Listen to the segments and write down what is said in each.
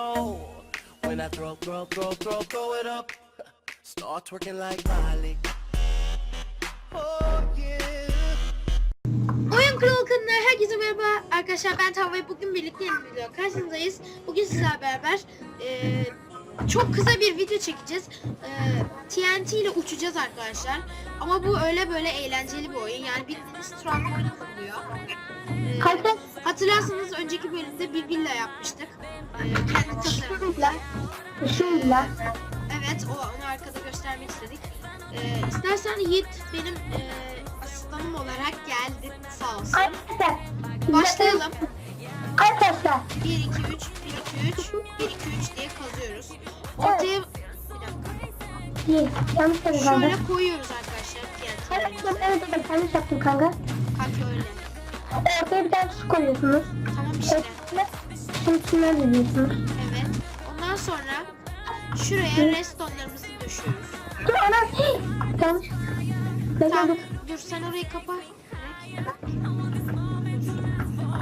When I throw, throw, throw, throw, throw it up, start twerking like Miley. Oh yeah. Oyun Kralı kanalına herkese merhaba arkadaşlar ben Tava ve bugün birlikte yeni bir video karşınızdayız. Bugün sizlerle beraber eee, çok kısa bir video çekeceğiz. Eee, TNT ile uçacağız arkadaşlar. Ama bu öyle böyle eğlenceli bir oyun. Yani bildiğiniz trambolin kuruluyor. Eee, Kanka hatırlarsanız önceki bölümde bir villa yapmıştık. Eee, kendi tasarımımızla. şuyla Evet o onu arkada göstermek istedik. Eee istersen Yiğit benim eee, asistanım olarak geldi sağ olsun. arkadaşlar Başlayalım. Arkadaşlar 1 2 3 1 2 3 1 2 3 diye kazıyoruz. Ortaya bir dakika. yanlış söyledim kanka. Şöyle koyuyoruz arkadaşlar TNT'lerimizi. Evet evet evet yanlış yaptım kanka. Kanka öyle. Ortaya bir tane su koyuyorsunuz. Tamam işte. Üstüne şunları diziyorsunuz. Evet. Ondan sonra şuraya restonlarımızı döşüyoruz. Dur ana. Yanlış. Ne Tamam. Dur sen orayı kapa.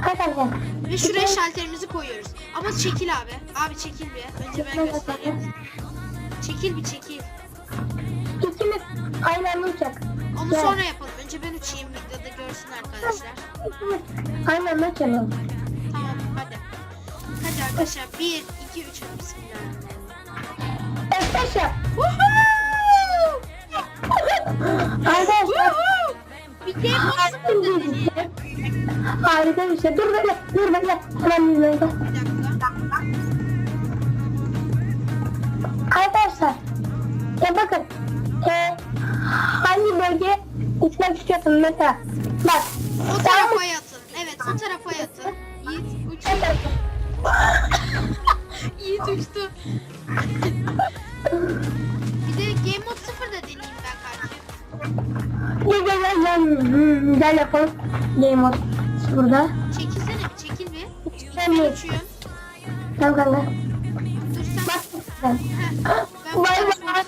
Arkadaşlar. Ve şuraya şalterimizi koyuyoruz. Ama çekil abi. Abi çekil bir. Önce ben göstereyim. Çekil bir çekil. İkimiz aynı anda uçacak. Onu Gel. sonra yapalım. Önce ben uçayım videoda görsün arkadaşlar. Aynı anda uçalım. Hadi. Arkadaşlar 1 2 3 bismillah. Arkadaşlar. Arkadaşlar. Bir dedi. Harika bir şey. Dur bekle. Dur bekle. Hemen bir dakika. Arkadaşlar. Ya bakın. E, hangi bölge uçmak istiyorsun mesela? Bak. O tarafa yatın. Evet o tarafa yatın. Yiğit uç. Uçtu. bir de game mode sıfır da deneyeyim ben kanki. Gel gel gel. Gel, Hmm, gel yapalım. Game mode. Burada. Çekilsene bir çekil bir. Ben mi? Tamam kanka. Dur sen. Bak. Ben Vay buradan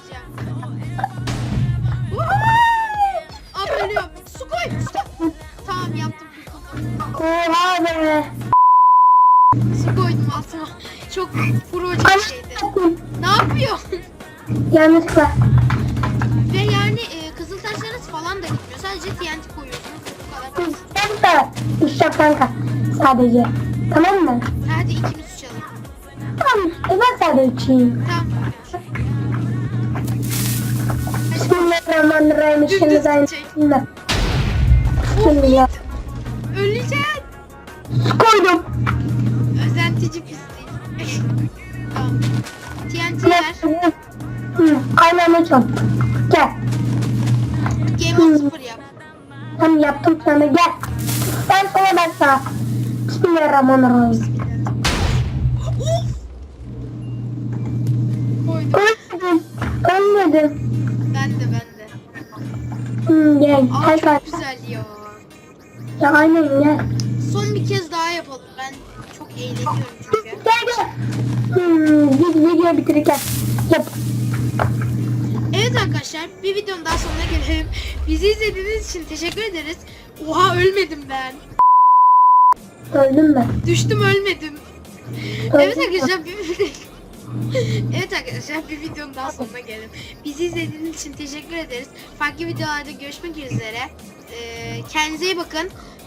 Su koydum altıma. Çok proje şeydi. Ne yapıyorsun? Yanlışlıkla. Ve yani e, kızıl taşlarınız falan da gitmiyor. Sadece TNT koyuyorsunuz. Bu kadar. de uçacak kanka. Sadece. Tamam mı? Hadi ikimiz uçalım. Tamam. E ben sadece uçayım. Tamam. Bismillahirrahmanirrahim. Şimdi ben çek. Öleceksin. Su koydum. Özentici pislik. tamam. TNT ver. Aynen uçalım. Gel. Game on sıfır yap. Tamam yaptım sana gel. Ben sana ben sana. Bismillahirrahmanirrahim. Ölmedim. Ölmedim. Ben de ben de. Hı, gel. Aa Gel çok güzel ya. Ya aynen gel. Son bir kez daha yapalım. Ben çok eğleniyorum çünkü. Gel gel. Hmm, vid video bitirirken yap. Evet arkadaşlar bir videonun daha sonuna gelelim. Bizi izlediğiniz için teşekkür ederiz. Oha ölmedim ben. Öldün mü? Düştüm ölmedim. Öldün Evet arkadaşlar bir Evet arkadaşlar bir videonun daha sonuna gelelim. Bizi izlediğiniz için teşekkür ederiz. Farklı videolarda görüşmek üzere. Ee, kendinize iyi bakın.